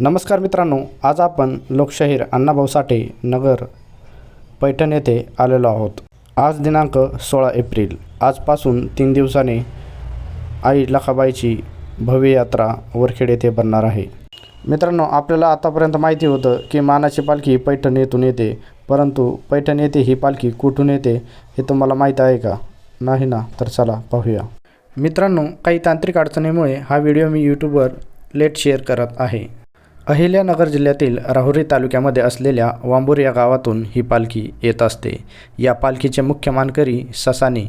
नमस्कार मित्रांनो आज आपण लोकशाहीर अण्णाभाऊ साठे नगर पैठण येथे आलेलो आहोत. आज दिनांक सोळा एप्रिल. आजपासून तीन दिवसाने आई लखाबाईची भव्य यात्रा वरखेड येथे बनणार आहे. मित्रांनो आपल्याला आतापर्यंत माहिती होतं की मानाची पालखी पैठण येथून येते परंतु पैठण येथे ही पालखी कुठून येते हे तुम्हाला माहीत आहे का? नाही ना? तर चला पाहूया. मित्रांनो काही तांत्रिक अडचणीमुळे हा व्हिडिओ मी यूट्यूबवर लेट शेअर करत आहे. अहिल्यानगर जिल्ह्यातील राहुरी तालुक्यामध्ये असलेल्या वांबूर या गावातून ही पालखी येत असते. या पालखीचे मुख्य मानकरी ससाने.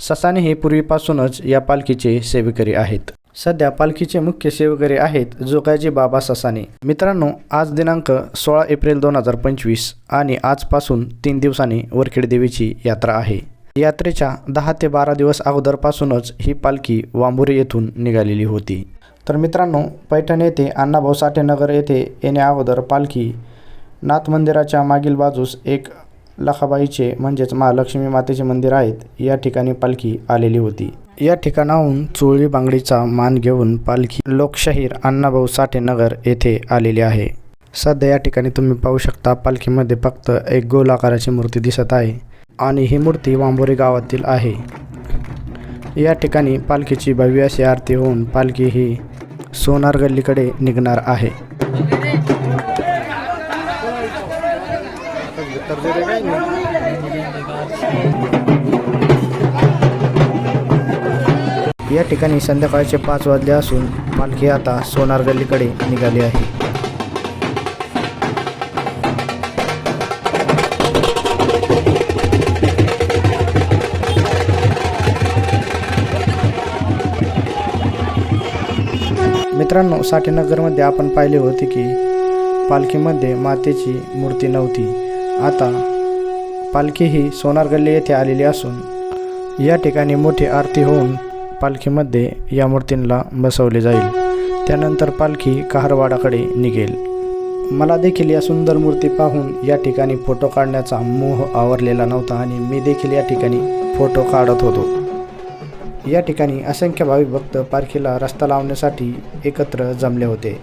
ससाने हे पूर्वीपासूनच या पालखीचे सेवेकरी आहेत. सध्या पालखीचे मुख्य सेवेकरी आहेत जोगाजी बाबा ससाने. मित्रांनो आज दिनांक सोळा एप्रिल दोन हजार पंचवीस आणि आजपासून तीन दिवसांनी वरखेड देवीची यात्रा आहे. यात्रेच्या दहा ते बारा दिवस अगोदरपासूनच ही पालखी वांबुरी येथून निघालेली होती. तर मित्रांनो पैठण येथे अण्णाभाऊ साठे नगर येथे येण्या अगोदर पालखी नाथ मंदिराच्या मागील बाजूस एक लखाबाईचे म्हणजेच महालक्ष्मी मातेचे मंदिर आहेत. या ठिकाणी पालखी आलेली होती. या ठिकाणाहून चोळी बांगडीचा मान घेऊन पालखी लोकशाहीर अण्णाभाऊ साठे नगर येथे आलेली आहे. सध्या या ठिकाणी तुम्ही पाहू शकता पालखीमध्ये फक्त एक गोल आकाराची मूर्ती दिसत आहे आणि ही मूर्ती वांबोरी गावातील आहे. या ठिकाणी पालखीची भव्य अशी आरती होऊन पालखी ही सोनार गल्लीकडे निघणार आहे. या ठिकाणी संध्याकाळचे पाच वाजले असून पालखी आता सोनार गल्लीकडे निघाली आहे. मित्रांनो साठेनगरमध्ये आपण पाहिले होते की पालखीमध्ये मातेची मूर्ती नव्हती. आता पालखी ही सोनार गल्ली येथे आलेली असून या ठिकाणी मोठी आरती होऊन पालखीमध्ये या मूर्तींना बसवले जाईल. त्यानंतर पालखी कहारवाडाकडे निघेल. मला देखील या सुंदर मूर्ती पाहून या ठिकाणी फोटो काढण्याचा मोह आवरलेला नव्हता आणि मी देखील या ठिकाणी फोटो काढत होतो. या ठिकाणी असंख्य भाविक भक्त पालखीला रस्ता लावण्यासाठी एकत्र जमले होते.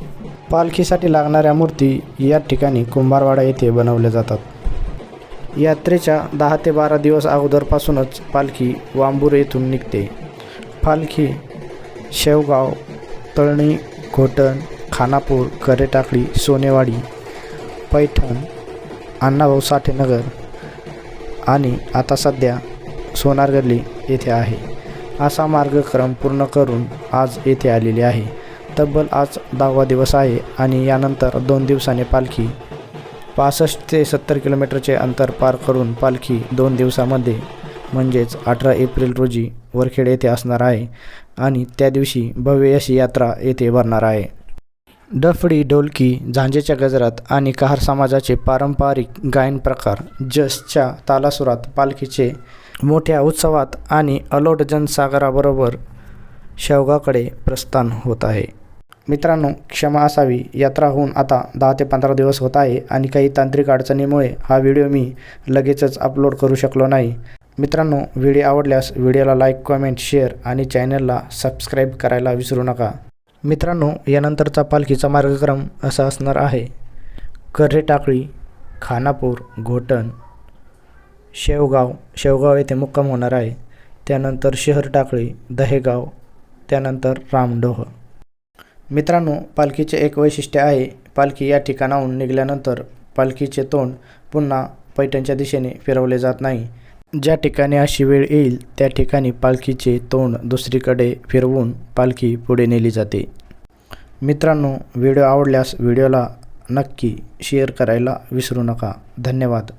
पालखीसाठी लागणाऱ्या मूर्ती या ठिकाणी कुंभारवाडा येथे बनवल्या जातात. यात्रेच्या दहा ते बारा दिवस अगोदरपासूनच पालखी वांबूर येथून निघते. पालखी शेवगाव तळणी घोटण खानापूर करेटाकळी सोनेवाडी पैठण अण्णाभाऊ साठेनगर आणि आता सध्या सोनार गल्ली येथे आहे. असा मार्गक्रम पूर्ण करून आज येथे आलेली आहे. तब्बल आज दहावा दिवस आहे आणि यानंतर दोन दिवसाने पालखी पासष्ट ते सत्तर किलोमीटरचे अंतर पार करून पालखी दोन दिवसामध्ये म्हणजेच अठरा एप्रिल रोजी वरखेड येथे असणार आहे आणि त्या दिवशी भव्य अशी यात्रा येथे भरणार आहे. डफडी ढोलकी झांजेच्या गजरात आणि कहार समाजाचे पारंपरिक गायन प्रकार जसच्या तालासुरात पालखीचे मोठ्या उत्सवात आणि अलोट जनसागराबरोबर शेवगाकडे प्रस्थान होत आहे. मित्रांनो क्षमा असावी. यात्रा होऊन आता दहा ते पंधरा दिवस होत आहे आणि काही तांत्रिक अडचणीमुळे हा व्हिडिओ मी लगेचच अपलोड करू शकलो नाही. मित्रांनो व्हिडिओ आवडल्यास व्हिडिओला लाईक कमेंट शेअर आणि चॅनलला सबस्क्राईब करायला विसरू नका. मित्रांनो यानंतरचा पालखीचा मार्गक्रम असा असणार आहे. कर्रे टाकळी खानापूर घोटण शेवगाव शेवगाव येथे मुक्काम होणार आहे. त्यानंतर शहर टाकळी दहेगाव त्यानंतर रामडोह. मित्रांनो पालखीचे एक वैशिष्ट्य आहे पालखी या ठिकाणाहून निघाल्यानंतर पालखीचे तोंड पुन्हा पैठणच्या दिशेने फिरवले जात नाही. ज्या ठिकाणी अशी वेळ येईल त्या ठिकाणी पालखीचे तोंड दुसरीकडे फिरवून पालखी पुढे नेली जाते. मित्रांनो व्हिडिओ आवडल्यास व्हिडिओला नक्की शेअर करायला विसरू नका. धन्यवाद.